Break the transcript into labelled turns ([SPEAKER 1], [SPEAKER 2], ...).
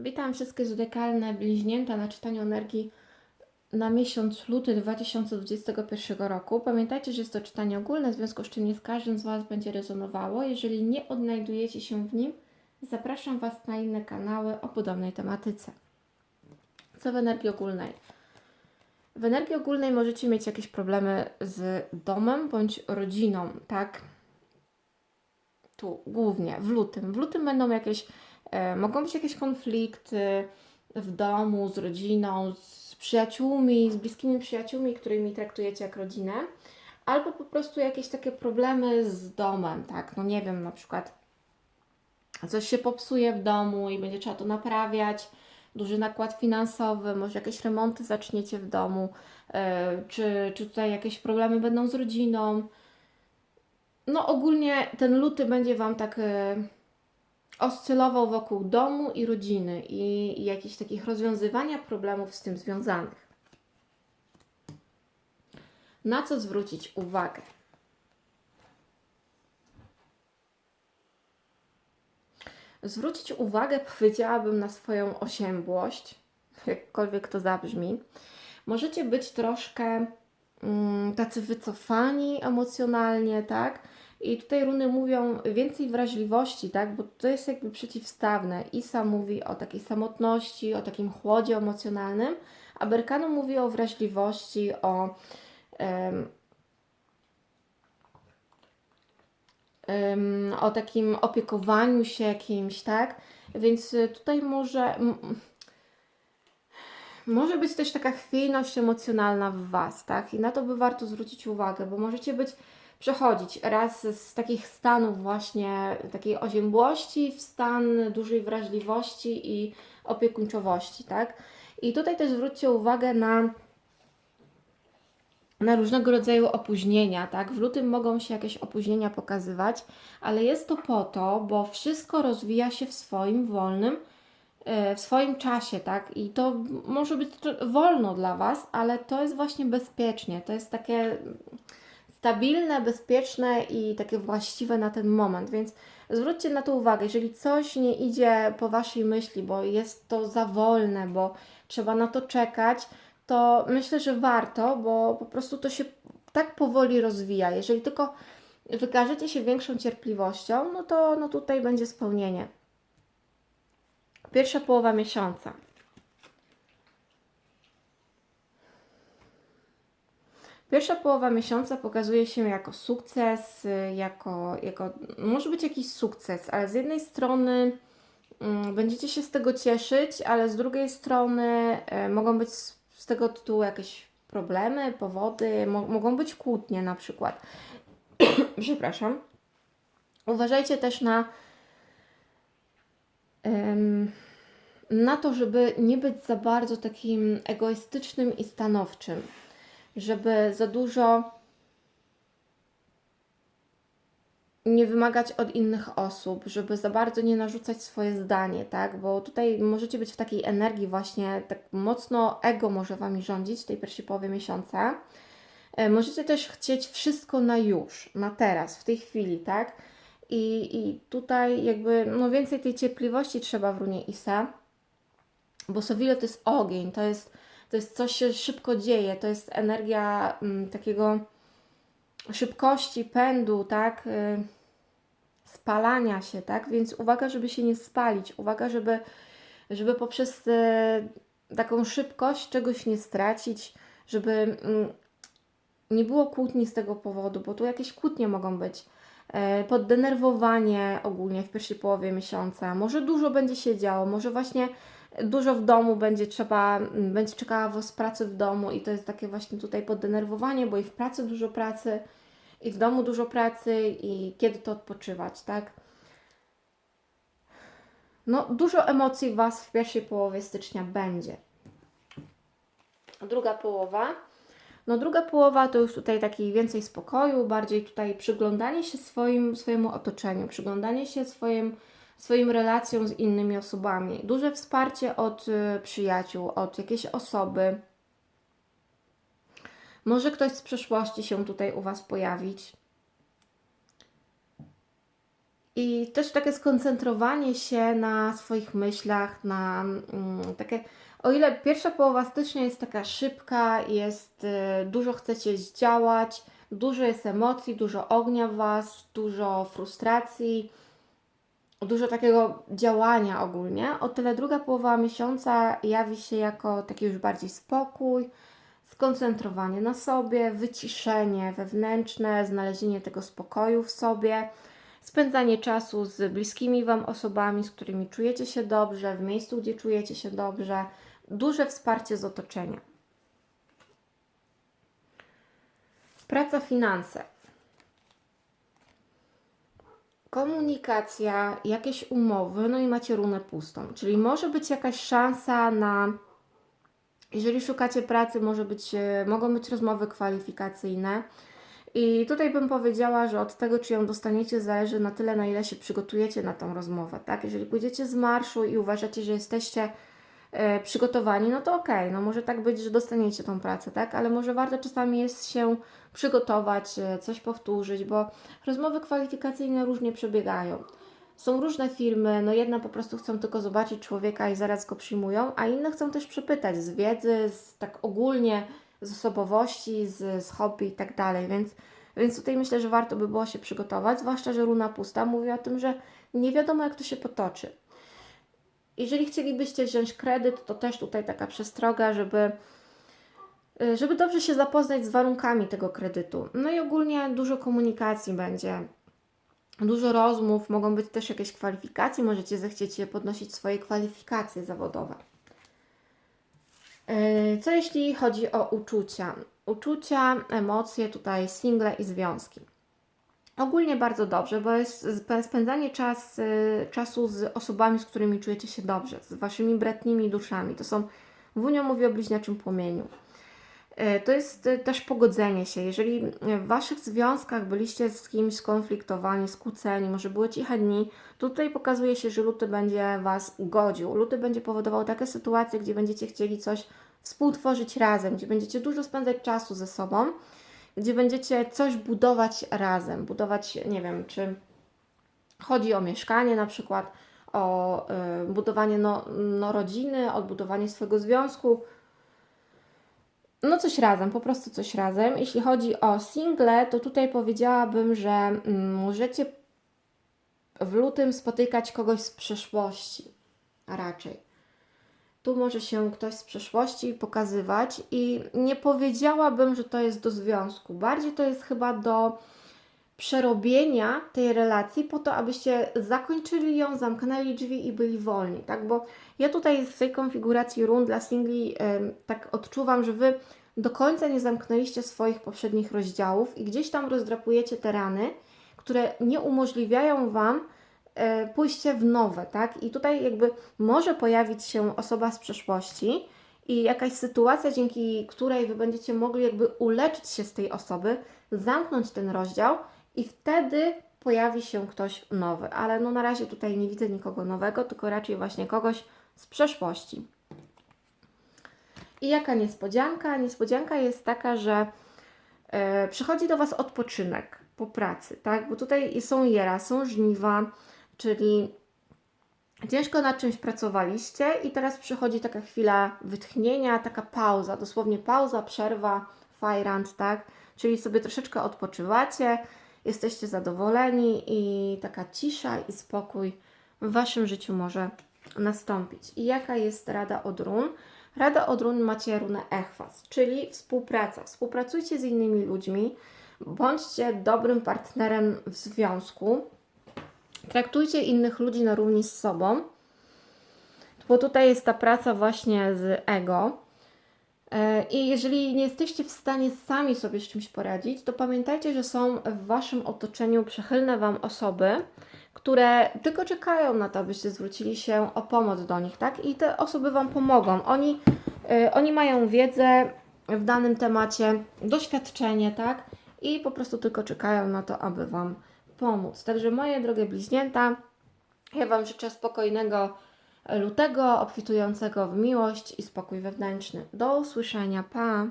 [SPEAKER 1] Witam wszystkie zodiakalne bliźnięta na czytaniu energii na miesiąc luty 2021 roku. Pamiętajcie, że jest to czytanie ogólne, w związku z czym nie z każdym z Was będzie rezonowało. Jeżeli nie odnajdujecie się w nim, zapraszam Was na inne kanały o podobnej tematyce. Co w energii ogólnej? W energii ogólnej możecie mieć jakieś problemy z domem bądź rodziną, tak? Tu głównie w lutym. W lutym będą jakieś mogą być jakieś konflikty w domu, z rodziną, z przyjaciółmi, z bliskimi przyjaciółmi, którymi traktujecie jak rodzinę, albo po prostu jakieś takie problemy z domem, tak? No nie wiem, na przykład coś się popsuje w domu i będzie trzeba to naprawiać, duży nakład finansowy, może jakieś remonty zaczniecie w domu, e, czy, czy tutaj jakieś problemy będą z rodziną. No ogólnie ten luty będzie Wam tak e, oscylował wokół domu i rodziny i, jakichś takich rozwiązywania problemów z tym związanych. Na co zwrócić uwagę? Zwrócić uwagę powiedziałabym na swoją osiębłość, jakkolwiek to zabrzmi. Możecie być troszkę mm, tacy wycofani emocjonalnie, tak? I tutaj runy mówią więcej wrażliwości, tak? Bo to jest jakby przeciwstawne. Isa mówi o takiej samotności, o takim chłodzie emocjonalnym, a Berkano mówi o wrażliwości, o um, um, o takim opiekowaniu się kimś, tak? Więc tutaj może może być też taka chwiejność emocjonalna w Was, tak? I na to by warto zwrócić uwagę, bo możecie być przechodzić raz z takich stanów właśnie takiej oziębłości w stan dużej wrażliwości i opiekuńczowości, tak? I tutaj też zwróćcie uwagę na na różnego rodzaju opóźnienia, tak? W lutym mogą się jakieś opóźnienia pokazywać, ale jest to po to, bo wszystko rozwija się w swoim wolnym, e, w swoim czasie, tak? I to może być wolno dla Was, ale to jest właśnie bezpiecznie. To jest takie stabilne, bezpieczne i takie właściwe na ten moment. Więc zwróćcie na to uwagę, jeżeli coś nie idzie po Waszej myśli, bo jest to za wolne, bo trzeba na to czekać, to myślę, że warto, bo po prostu to się tak powoli rozwija. Jeżeli tylko wykażecie się większą cierpliwością, no to no tutaj będzie spełnienie. Pierwsza połowa miesiąca. Pierwsza połowa miesiąca pokazuje się jako sukces, jako, jako może być jakiś sukces, ale z jednej strony mm, będziecie się z tego cieszyć, ale z drugiej strony y, mogą być z, z, tego tytułu jakieś problemy, powody, mo mogą być kłótnie na przykład. Przepraszam. Uważajcie też na, na to, żeby nie być za bardzo takim egoistycznym i stanowczym żeby za dużo nie wymagać od innych osób, żeby za bardzo nie narzucać swoje zdanie, tak? Bo tutaj możecie być w takiej energii właśnie, tak mocno ego może Wami rządzić w tej pierwszej połowie miesiąca. E, możecie też chcieć wszystko na już, na teraz, w tej chwili, tak? I, i tutaj jakby, no więcej tej cierpliwości trzeba w runie Isa, bo Sowile to jest ogień, to jest to jest coś się szybko dzieje, to jest energia mm, takiego szybkości, pędu, tak, y, spalania się, tak, więc uwaga, żeby się nie spalić, uwaga, żeby, żeby poprzez y, taką szybkość czegoś nie stracić, żeby mm, nie było kłótni z tego powodu, bo tu jakieś kłótnie mogą być. E, poddenerwowanie ogólnie w pierwszej połowie miesiąca. Może dużo będzie się działo, może właśnie dużo w domu będzie trzeba, będzie czekała Was pracy w domu i to jest takie właśnie tutaj poddenerwowanie, bo i w pracy dużo pracy, i w domu dużo pracy, i kiedy to odpoczywać, tak? No, dużo emocji Was w pierwszej połowie stycznia będzie. Druga połowa. No, druga połowa to już tutaj taki więcej spokoju, bardziej tutaj przyglądanie się swoim, swojemu otoczeniu, przyglądanie się swoim swoim relacjom z innymi osobami. Duże wsparcie od y, przyjaciół, od jakiejś osoby. Może ktoś z przeszłości się tutaj u Was pojawić. I też takie skoncentrowanie się na swoich myślach, na mm, takie. O ile pierwsza połowa stycznia jest taka szybka, jest y, dużo chcecie zdziałać, dużo jest emocji, dużo ognia w was, dużo frustracji, dużo takiego działania ogólnie. O tyle druga połowa miesiąca jawi się jako taki już bardziej spokój, skoncentrowanie na sobie, wyciszenie wewnętrzne, znalezienie tego spokoju w sobie, spędzanie czasu z bliskimi Wam osobami, z którymi czujecie się dobrze, w miejscu, gdzie czujecie się dobrze, duże wsparcie z otoczenia. Praca, finanse. Komunikacja, jakieś umowy, no i macie runę pustą. Czyli może być jakaś szansa na jeżeli szukacie pracy, może być, e, mogą być rozmowy kwalifikacyjne. I tutaj bym powiedziała, że od tego, czy ją dostaniecie, zależy na tyle, na ile się przygotujecie na tą rozmowę. Tak? Jeżeli pójdziecie z marszu i uważacie, że jesteście przygotowani, no to okej, okay, no może tak być, że dostaniecie tą pracę, tak? Ale może warto czasami jest się przygotować, e, coś powtórzyć, bo rozmowy kwalifikacyjne różnie przebiegają. Są różne firmy, no jedna po prostu chcą tylko zobaczyć człowieka i zaraz go przyjmują, a inne chcą też przepytać z wiedzy, z tak ogólnie z osobowości, z, z hobby i tak dalej, więc, więc tutaj myślę, że warto by było się przygotować, zwłaszcza, że runa pusta mówi o tym, że nie wiadomo jak to się potoczy. Jeżeli chcielibyście wziąć kredyt, to też tutaj taka przestroga, żeby żeby dobrze się zapoznać z warunkami tego kredytu. No i ogólnie dużo komunikacji będzie dużo rozmów, mogą być też jakieś kwalifikacje, możecie zechcieć podnosić swoje kwalifikacje zawodowe. Yy, co jeśli chodzi o uczucia? Uczucia, emocje, tutaj single i związki. Ogólnie bardzo dobrze, bo jest spędzanie czas, yy, czasu z osobami, z którymi czujecie się dobrze, z waszymi bratnimi duszami. To są, Wunio mówi o bliźniaczym płomieniu. E, to jest e, też pogodzenie się. Jeżeli w Waszych związkach byliście z kimś skonfliktowani, skłóceni, może były ciche dni, to tutaj pokazuje się, że luty będzie Was godził. Luty będzie powodował takie sytuacje, gdzie będziecie chcieli coś współtworzyć razem, gdzie będziecie dużo spędzać czasu ze sobą, gdzie będziecie coś budować razem. Budować, nie wiem, czy chodzi o mieszkanie na przykład, o y, budowanie no, no, rodziny, odbudowanie swojego związku, no coś razem, po prostu coś razem. Jeśli chodzi o single, to tutaj powiedziałabym, że mm, możecie w lutym spotykać kogoś z przeszłości, raczej. Tu może się ktoś z przeszłości pokazywać i nie powiedziałabym, że to jest do związku. Bardziej to jest chyba do przerobienia tej relacji po to, abyście zakończyli ją, zamknęli drzwi i byli wolni, tak? Bo ja tutaj w tej konfiguracji run dla singli tak odczuwam, że Wy do końca nie zamknęliście swoich poprzednich rozdziałów i gdzieś tam rozdrapujecie te rany, które nie umożliwiają Wam pójście w nowe, tak? I tutaj jakby może pojawić się osoba z przeszłości i jakaś sytuacja, dzięki której Wy będziecie mogli jakby uleczyć się z tej osoby, zamknąć ten rozdział i wtedy pojawi się ktoś nowy. Ale no na razie tutaj nie widzę nikogo nowego, tylko raczej właśnie kogoś z przeszłości. I jaka niespodzianka? Niespodzianka jest taka, że e, przychodzi do Was odpoczynek po pracy, tak? Bo tutaj są jera, są żniwa, czyli ciężko nad czymś pracowaliście i teraz przychodzi taka chwila wytchnienia, taka pauza, dosłownie pauza, przerwa, fajrant, tak? Czyli sobie troszeczkę odpoczywacie, jesteście zadowoleni i taka cisza i spokój w Waszym życiu może nastąpić. I jaka jest rada od run? Rada od run macie runę Echwas, czyli współpraca. Współpracujcie z innymi ludźmi, bądźcie dobrym partnerem w związku, traktujcie innych ludzi na równi z sobą, bo tutaj jest ta praca właśnie z ego. E, I jeżeli nie jesteście w stanie sami sobie z czymś poradzić, to pamiętajcie, że są w Waszym otoczeniu przychylne Wam osoby, które tylko czekają na to, abyście zwrócili się o pomoc do nich, tak? I te osoby Wam pomogą. Oni, yy, oni mają wiedzę w danym temacie, doświadczenie, tak? I po prostu tylko czekają na to, aby Wam pomóc. Także moje drogie bliźnięta, ja Wam życzę spokojnego lutego, obfitującego w miłość i spokój wewnętrzny. Do usłyszenia, pa!